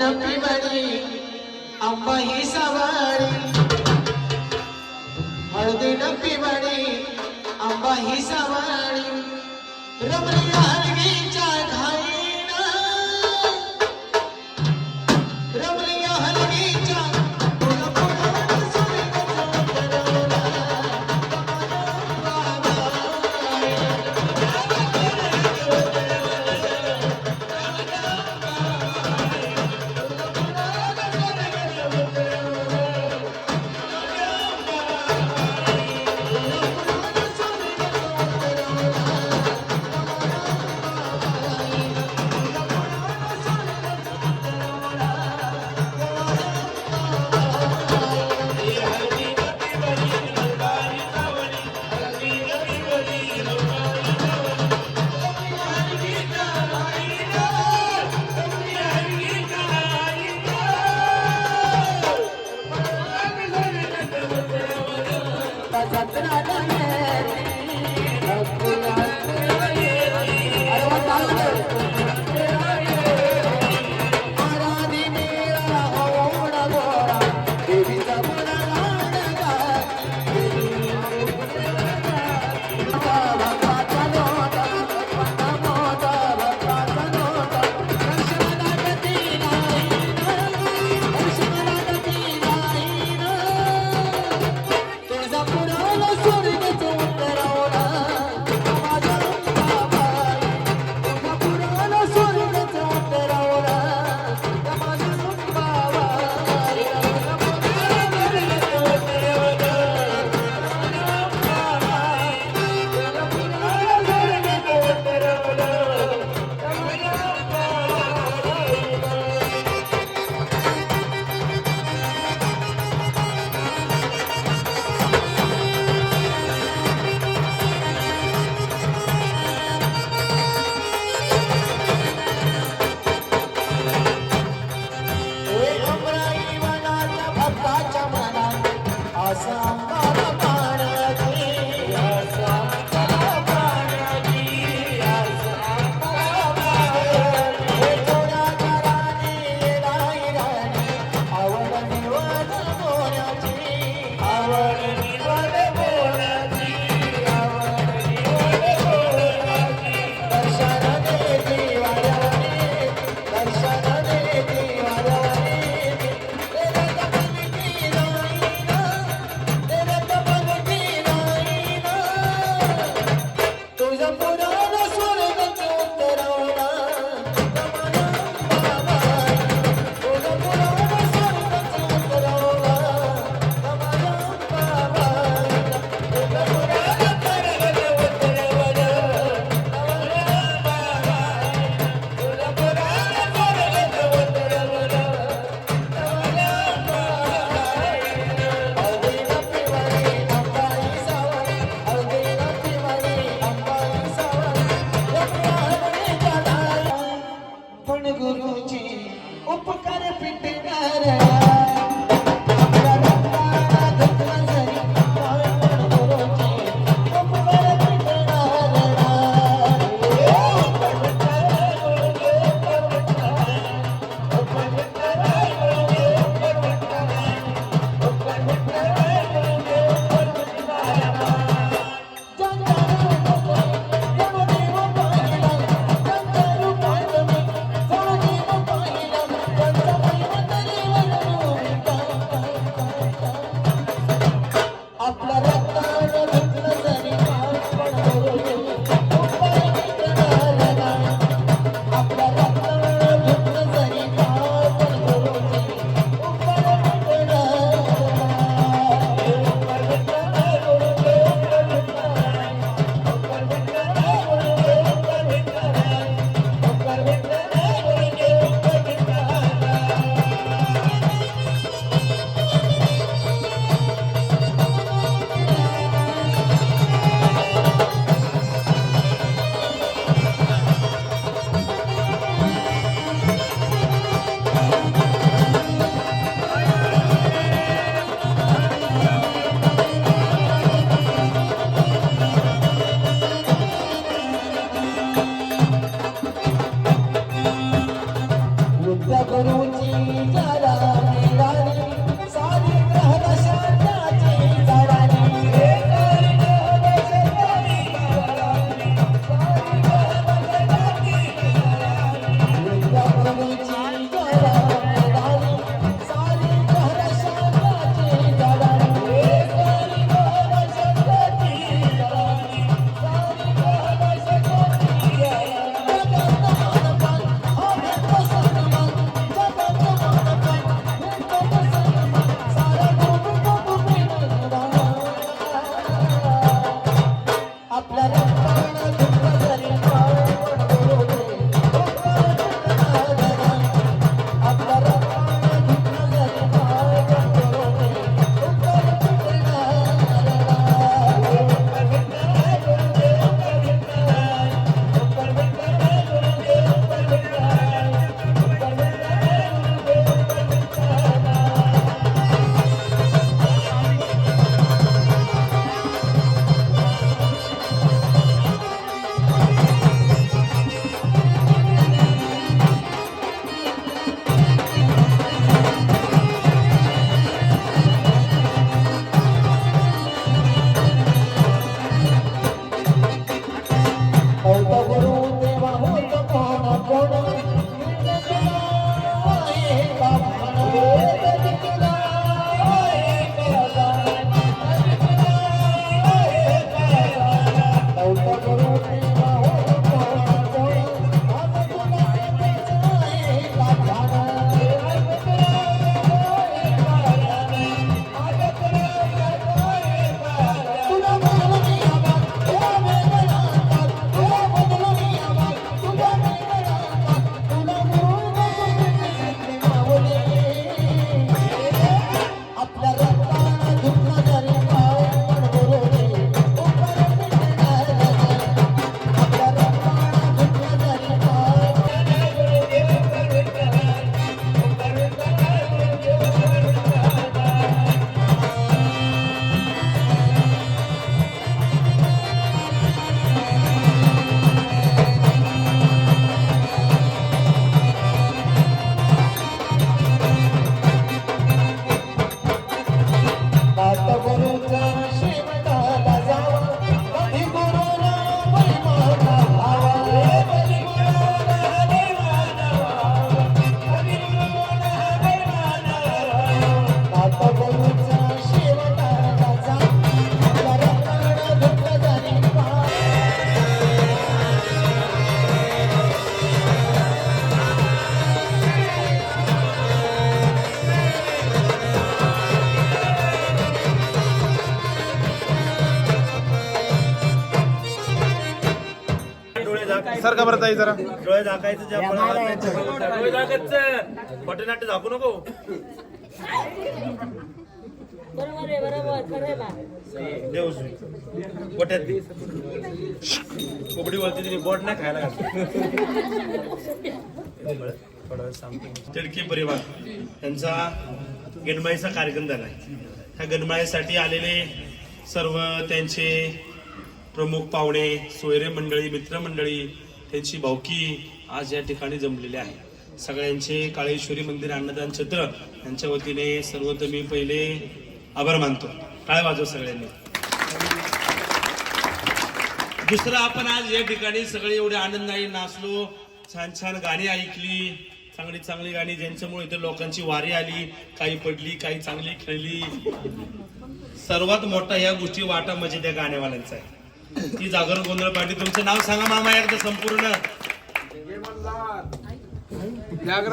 न पिवळी आंबा ही सवारी. हळदी न पिवळी आंबा ही सवारी. रमणी सारखा बरं ताई जरा. डोळे झाकायचं जे आपण. डोळे झाकायचं. पटनाट्य झाकू नको. बरोबर आहे बरोबर खरं ना देव गोट्यात दे. कोबडी वरती तिने बोट नाही खायला तिडकी परिवार. यांचा गणमाईचा कार्यक्रम झाला. ह्या गणमाईसाठी आलेले सर्व त्यांचे प्रमुख पाहुणे सोयरे मंडळी मित्रमंडळी त्यांची भावकी आज या ठिकाणी जमलेली आहे. सगळ्यांचे काळेश्वरी मंदिर अन्नदान छत्र यांच्या वतीने सर्वत्र मी पहिले आभार मानतो. काय वाजव सगळ्यांनी? दुसरं आपण आज या ठिकाणी सगळे एवढे आनंदाने नाचलो छान छान गाणी ऐकली चांगली चांगली गाणी ज्यांच्यामुळे इथे लोकांची वारी आली काही पडली काही चांगली खेळली. सर्वात मोठा या गोष्टी वाटा म्हणजे त्या गाण्यावाल्यांचा आहे. ती जागर गोंधळ पार्टी. तुमचं नाव सांगा मामा एकदा संपूर्ण.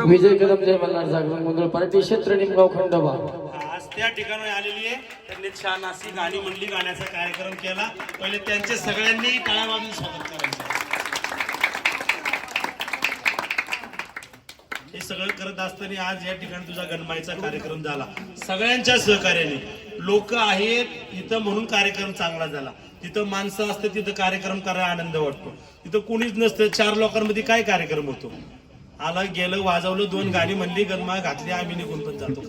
विजय कदम जय मल्हार जागरण गोंधळ पार्टी क्षेत्र निमगाव खंडोबा. आज त्या ठिकाणी आलेली आहे त्यांनी छान अशी गाणी म्हणली गाण्याचा कार्यक्रम केला. पहिले त्यांचे सगळ्यांनी टाळ्या वाजून स्वागत करायचं. हे सगळं करत असताना आज या ठिकाणी तुझा गणमाईचा कार्यक्रम झाला. सगळ्यांच्या सहकार्याने. लोक आहेत इथं म्हणून कार्यक्रम चांगला झाला. तिथं माणसं असतं तिथं कार्यक्रम करायला आनंद वाटतो. तिथं कोणीच नसतं चार लोकांमध्ये काय कार्यक्रम होतो? आलं गेलं वाजवलं दोन गाणी म्हणली गणमा घातली आम्ही निघून पण जातो.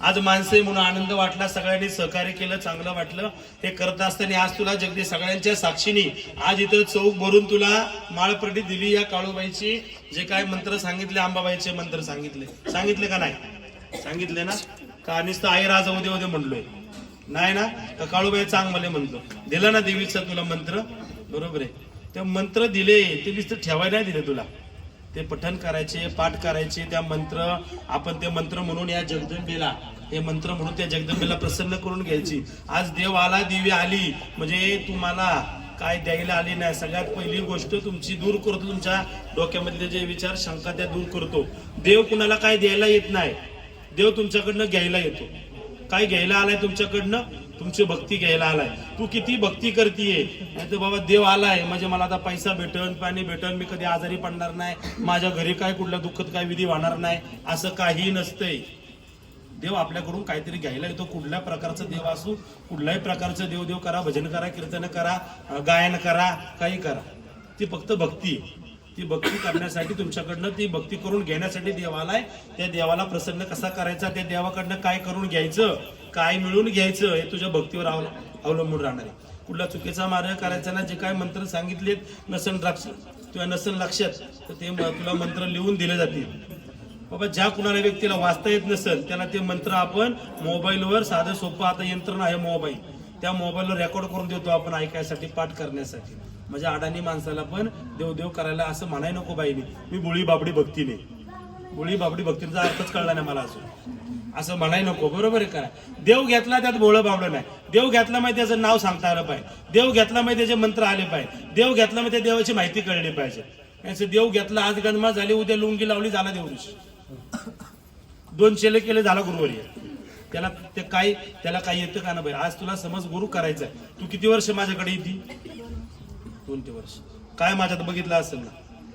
आज माणसं म्हणून आनंद वाटला सगळ्यांनी सहकार्य केलं चांगलं वाटलं. हे करत असताना आज तुला जगदी सगळ्यांच्या साक्षीने आज इथं चौक भरून तुला माळप्रटी दिली या काळूबाईची. जे काय मंत्र सांगितले अंबाबाईचे मंत्र सांगितले. सांगितले का नाही? सांगितले ना? का नुसतं आई राजा उदे उदे म्हणलोय? नाही ना? का काळूबाई चांग मला म्हणतो. दिला ना देवीचा तुला मंत्र? बरोबर आहे. ते मंत्र दिले ते नुसतं ठेवायला नाही दिले तुला. ते पठण करायचे पाठ करायचे त्या मंत्र आपण ते मंत्र म्हणून या जगदंबेला हे मंत्र म्हणून त्या जगदंबेला प्रसन्न करून घ्यायची. आज देव आला देवी आली म्हणजे तुम्हाला काय द्यायला आली नाही. सगळ्यात पहिली गोष्ट तुमची दूर करतो तुमच्या डोक्यामधले जे विचार शंका त्या दूर करतो. देव कुणाला काय द्यायला येत नाही. देव तुमच्याकडनं घ्यायला येतो. काय घ्यायला आलाय तुमच्याकडनं? तुमची भक्ती घ्यायला आलाय. तू किती भक्ती करतीये? नाही तर बाबा देव आलाय म्हणजे मला आता पैसा भेटन पाणी भेटन मी कधी आजारी पडणार नाही माझ्या घरी काय कुठल्या दुःखात काय विधी होणार नाही असं काही नसतंय. देव आपल्याकडून काहीतरी घ्यायला येतो. कुठल्या प्रकारचं देव असू कुठल्याही प्रकारचं देव देव करा भजन करा कीर्तन करा गायन करा काही करा. ती फक्त भक्ती आहे. ती भक्ती करण्यासाठी तुमच्याकडनं ती भक्ती करून घेण्यासाठी देवाला आहे. त्या देवाला प्रसन्न कसा करायचा त्या देवाकडनं काय करून घ्यायचं काय मिळून घ्यायचं हे तुझ्या भक्तीवर अवलंबून राहणार आहे. कुठला चुकीचा मार्ग करायचा ना जे काय मंत्र सांगितलेत नसन द्राक्ष किंवा नसन लक्षात तर ते म- तुला मंत्र लिहून दिले जातील. बाबा ज्या कुणाला व्यक्तीला वाचता येत नसेल त्याला ते मंत्र आपण मोबाईलवर साधं सोपं आता यंत्रणा आहे मोबाईल. त्या मोबाईलवर रेकॉर्ड करून देतो आपण ऐकायसाठी पाठ करण्यासाठी. म्हणजे अडाणी माणसाला पण देव देव करायला असं म्हणाय नको बाईने मी. बुळी बाबडी भक्तीने बुळी बाबडी भक्तीचा अर्थच कळला नाही मला अजून. असं म्हणाय नको बरोबर आहे करा देव घेतला त्यात भोळं बाबडं नाही. देव घेतला माहिती त्याचं नाव सांगता आलं पाहिजे. देव घेतला माहिती त्याचे मंत्र आले पाहिजे. देव घेतला माहिती त्या देवाची माहिती कळली पाहिजे. याचं देव घेतला आज गणमा झाली उद्या लुंगी लावली झाला देव दोन शेले केले झाला गुरुवारी. त्याला ते काय त्याला काय येतं का ना बाई? आज तुला समज गुरु करायचा आहे तू किती वर्ष माझ्याकडे येते? दोन ते वर्ष? काय माझ्यात बघितलं असेल ना?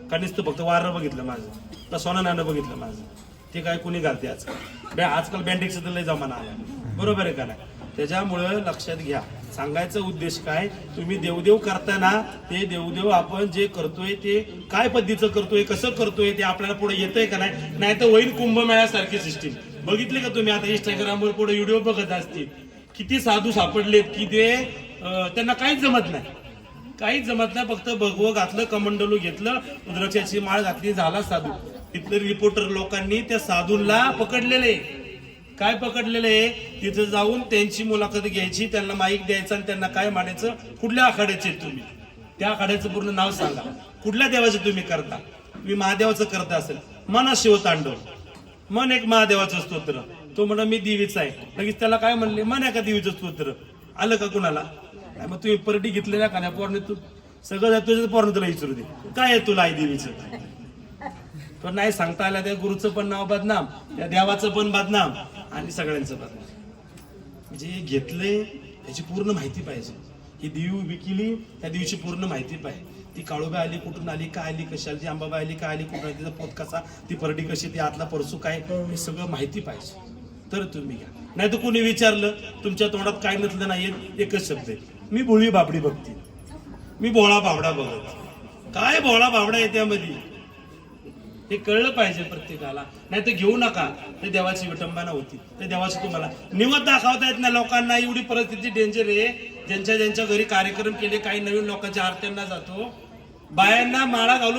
का नुसतं फक्त वारं बघितलं माझं? का सोनं नाणं बघितलं माझं? ते काय कुणी घालते आजकाल? आजकाल बँडेक्स लय जमाना आला बरोबर आहे का नाही? त्याच्यामुळं लक्षात घ्या. सांगायचा उद्देश काय? तुम्ही देवदेव करताना ते देवदेव आपण जे करतोय ते काय पद्धतीचं करतोय कसं करतोय ते आपल्याला पुढे येतंय का नाही? नाही तर वैन कुंभमेळ्यासारखी सिस्टीम. बघितले का तुम्ही आता इंस्टाग्रामवर पुढे व्हिडिओ बघत असतील? किती साधू सापडलेत की ते त्यांना काहीच जमत नाही. काहीच जमत नाही फक्त भगवं घातलं कमंडलू घेतलं रुद्राक्षाची माळ घातली झाला साधू. तिथले रिपोर्टर लोकांनी त्या साधूंना पकडलेले. काय पकडलेले? तिथं जाऊन त्यांची मुलाखत घ्यायची त्यांना माईक द्यायचं आणि त्यांना काय म्हणायचं? कुठल्या आखाड्याचे तुम्ही? त्या आखाड्याचं पूर्ण नाव सांगा. कुठल्या देवाचे तुम्ही करता? तुम्ही महादेवाचं करता असेल. मन शिवतांडव मन एक महादेवाचं स्तोत्र. तो म्हणा मी देवीचा आहे. लगेच त्याला काय म्हणले? मन एका देवीचं स्तोत्र. आलं का कुणाला? मग तुम्ही परडी ना का नाही पोरने तू सगळं तुझ्या पोरने तुला विचारू दे. काय आहे तुला आई देवीचं? पण नाही सांगता आलं त्या गुरुचं पण नाव बदनाम त्या देवाचं पण बदनाम आणि सगळ्यांचं बदनाम. जे घेतले त्याची पूर्ण माहिती पाहिजे. ही देवी विकिली त्या देवीची पूर्ण माहिती पाहिजे. ती काळूबाई आली कुठून आली काय आली कशी आली ती अंबाबाई आली काय आली कुठून आली तिचा पोत कसा ती परडी कशी ती आतला परसू काय हे सगळं माहिती पाहिजे. तर तुम्ही घ्या. नाही तर कोणी विचारलं तुमच्या तोंडात काय नसलं नाही एकच शब्द आहे. मी भोळी बाबडी बघते. मी भोळा बाबडा बघत. काय बोळा बाबडा आहे त्यामध्ये? हे कळलं पाहिजे प्रत्येकाला. नाही तर घेऊ नका. ते देवाची विटंबना होती. ते देवाची तुम्हाला निवत दाखवता येत ना लोकांना. एवढी परिस्थिती डेंजर आहे. ज्यांच्या ज्यांच्या घरी कार्यक्रम केले काही नवीन लोकांच्या आरत्यांना जातो. बायांना माळा घालून